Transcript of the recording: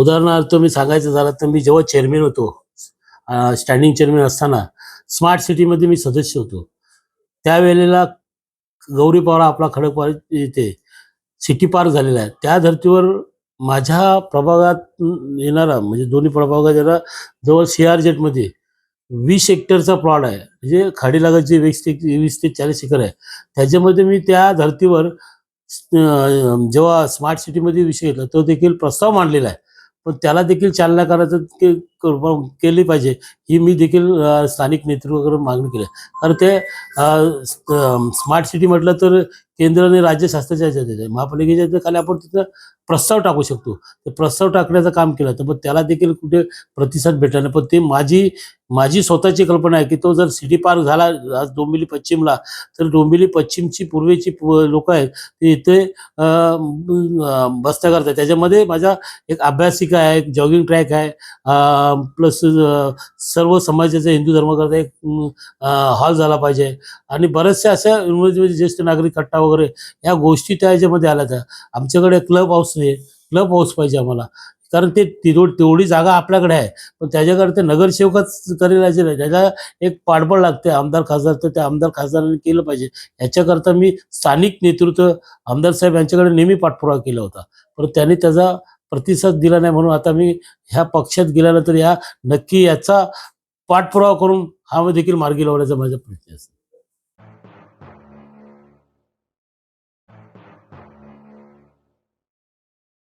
उदाहरणार्थ मी सांगायचं झालं तर मी जेव्हा चेअरमॅन होतो स्टँडिंग चेअरमॅन असताना स्मार्ट सिटीमध्ये मी सदस्य होतो. त्यावेळेला गौरी पवार आपला खडकवार इथे सिटी पार्क झालेला आहे. त्या धर्तीवर माझ्या प्रभागात येणारा म्हणजे दोन्ही प्रभागात येणारा जवळ सी आर जेटमध्ये वीस हेक्टरचा प्लॉट आहे. म्हणजे खाडीलागत जे वीस ते वीस ते चाळीस एकर आहे. त्याच्यामध्ये मी त्या धर्तीवर जेव्हा स्मार्ट सिटीमध्ये विषय घेतला तो देखील प्रस्ताव मांडलेला आहे. पण त्याला देखील चालना करायचं के- केली पाहिजे. ही मी देखील स्थानिक नेतृत्वाकडून मागणी केली. आहे. कारण ते स्मार्ट सिटी म्हटलं तर केंद्र आणि राज्य शासनाच्या महापालिकेच्या खाली आपण तिथं प्रस्ताव टाकू शकतो. ते प्रस्ताव टाकण्याचं काम केलं तर मग त्याला देखील कुठे प्रतिसाद भेटला नाही. पण ते माझी माझी स्वतःची कल्पना आहे की तो जर सिटी पार्क झाला आज डोंबिवली पश्चिमला तर डोंबिवली पश्चिमची पूर्वेची लोक आहेत ते इथे बस्त्या बसत्या करतात. त्याच्यामध्ये माझा एक अभ्यासिका आहे एक जॉगिंग ट्रॅक आहे प्लस सर्व समाजाचा हिंदू धर्माकरता एक हॉल झाला पाहिजे. आणि बऱ्याचशा अशा युनिव्हर्सिटीमध्ये ज्येष्ठ नागरिक कट्टा वगैरे या गोष्टी त्या ह्याच्यामध्ये आल्या त्या. आमच्याकडे क्लब हाऊस नाही क्लब हाऊस पाहिजे आम्हाला. कारण ते तिरो तेवढी जागा आपल्याकडे आहे. पण त्याच्याकडे ते नगरसेवकच करेल नाही. त्याला एक पाठबळ लागते आमदार खासदार तर त्या आमदार खासदारांनी केलं पाहिजे. याच्याकरता मी स्थानिक नेतृत्व आमदार साहेब यांच्याकडे नेहमी पाठपुरावा केला होता. पण त्यांनी त्याचा प्रतिसाद दिला नाही म्हणून आता मी ह्या पक्षात गेल्यानंतर या नक्की याचा पाठपुरावा करून हा देखील मार्गी लावण्याचा माझा प्रयत्न असतो